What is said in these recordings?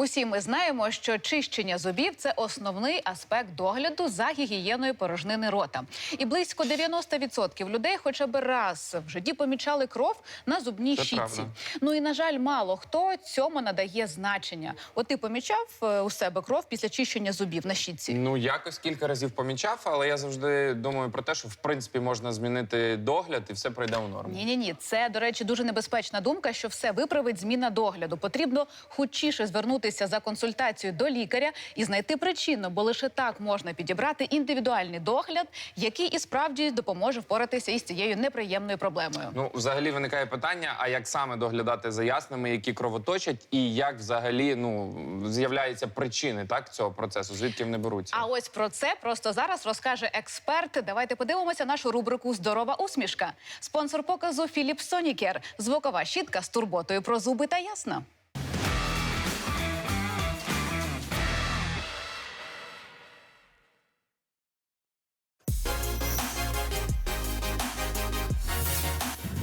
Усі ми знаємо, що чищення зубів це основний аспект догляду за гігієною порожнини рота. І близько 90% людей хоча б раз в житті помічали кров на зубній Це щітці. правда. Ну і на жаль, мало хто цьому надає значення. От ти помічав е, у себе кров після чищення зубів на щітці? Ну, якось кілька разів помічав, але я завжди думаю про те, що в принципі можна змінити догляд і все пройде у норму. Ні, ні, ні, це до речі дуже небезпечна думка, що все виправить зміна догляду. Потрібно хутчіше звернутися за консультацією до лікаря і знайти причину, бо лише так можна підібрати індивідуальний догляд, який і справді допоможе впоратися із цією неприємною проблемою. Ну, взагалі виникає питання: а як саме доглядати за ясними, які кровоточать, і як взагалі ну з'являються причини так цього процесу? Звідки вони беруться? А ось про це просто зараз розкаже експерт. Давайте подивимося нашу рубрику Здорова усмішка. Спонсор показу Філіп Сонікер. Звукова щітка з турботою про зуби та ясна.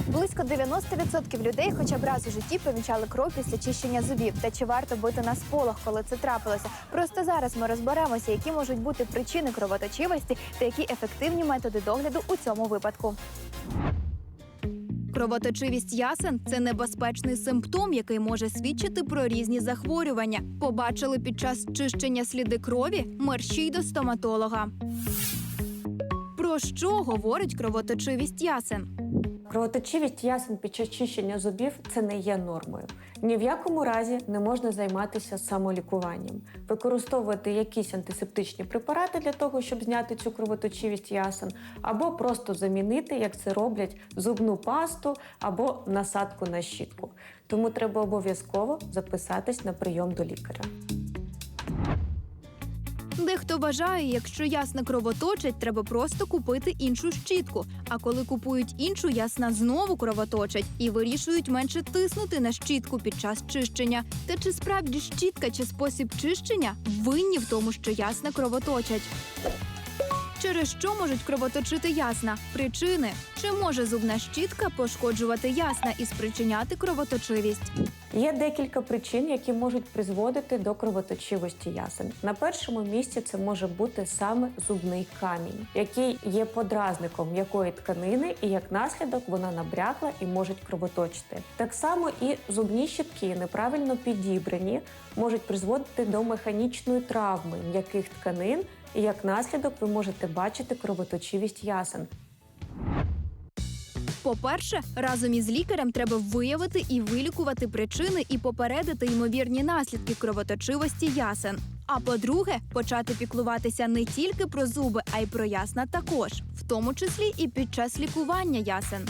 Близько 90% людей хоча б раз у житті помічали кров після чищення зубів. Та чи варто бути на сполох, коли це трапилося? Просто зараз ми розберемося, які можуть бути причини кровоточивості та які ефективні методи догляду у цьому випадку. Кровоточивість ясен це небезпечний симптом, який може свідчити про різні захворювання. Побачили під час чищення сліди крові, мерщій до стоматолога. Про що говорить кровоточивість ясен? Кровоточивість ясен під час чищення зубів це не є нормою. Ні в якому разі не можна займатися самолікуванням, використовувати якісь антисептичні препарати для того, щоб зняти цю кровоточивість ясен, або просто замінити, як це роблять, зубну пасту або насадку на щітку. Тому треба обов'язково записатись на прийом до лікаря. Дехто вважає, якщо ясна кровоточить, треба просто купити іншу щітку. А коли купують іншу, ясна знову кровоточать і вирішують менше тиснути на щітку під час чищення. Та чи справді щітка чи спосіб чищення винні в тому, що ясна кровоточать? Через що можуть кровоточити ясна? Причини чи може зубна щітка пошкоджувати ясна і спричиняти кровоточивість? Є декілька причин, які можуть призводити до кровоточивості ясен. На першому місці це може бути саме зубний камінь, який є подразником м'якої тканини, і як наслідок вона набрякла і можуть кровоточити. Так само і зубні щітки неправильно підібрані можуть призводити до механічної травми м'яких тканин, і як наслідок ви можете бачити кровоточивість ясен. По-перше, разом із лікарем треба виявити і вилікувати причини і попередити ймовірні наслідки кровоточивості ясен. А по-друге, почати піклуватися не тільки про зуби, а й про ясна також, в тому числі і під час лікування ясен.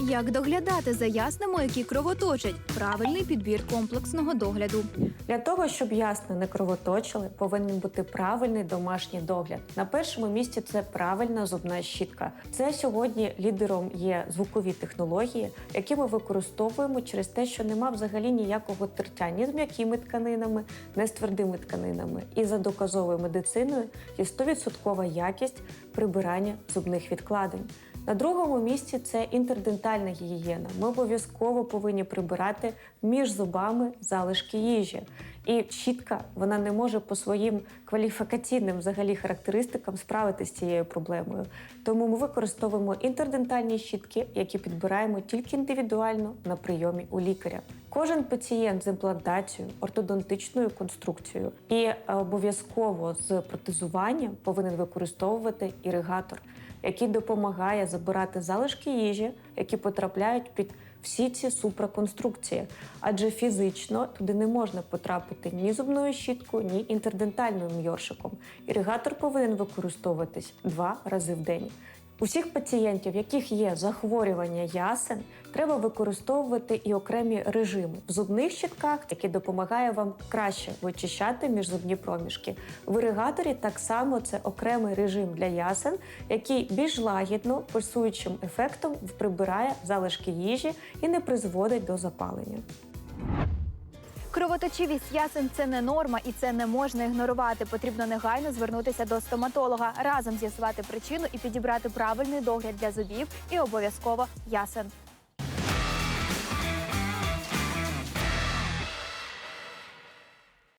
Як доглядати за ясними, які кровоточать? Правильний підбір комплексного догляду. Для того, щоб ясно не кровоточили, повинен бути правильний домашній догляд. На першому місці це правильна зубна щітка. Це сьогодні лідером є звукові технології, які ми використовуємо через те, що нема взагалі ніякого тертя ні з м'якими тканинами, ні з твердими тканинами. І за доказовою медициною є 100% якість прибирання зубних відкладень. На другому місці це інтердентальна гігієна. Ми обов'язково повинні прибирати між зубами залишки їжі. І щітка вона не може по своїм кваліфікаційним взагалі характеристикам справитися з цією проблемою. Тому ми використовуємо інтердентальні щітки, які підбираємо тільки індивідуально на прийомі у лікаря. Кожен пацієнт з імплантацією, ортодонтичною конструкцією і е, обов'язково з протезуванням повинен використовувати іригатор, який допомагає забирати залишки їжі, які потрапляють під всі ці супроконструкції, адже фізично туди не можна потрапити ні зубною щіткою, ні інтердентальним йоршиком. Іригатор повинен використовуватись два рази в день. Усіх пацієнтів, яких є захворювання ясен, треба використовувати і окремі режими в зубних щітках, які допомагають вам краще вичищати міжзубні проміжки. В іригаторі так само це окремий режим для ясен, який більш лагідно пульсуючим ефектом прибирає залишки їжі і не призводить до запалення. Кровоточивість ясен це не норма і це не можна ігнорувати. Потрібно негайно звернутися до стоматолога, разом з'ясувати причину і підібрати правильний догляд для зубів і обов'язково ясен.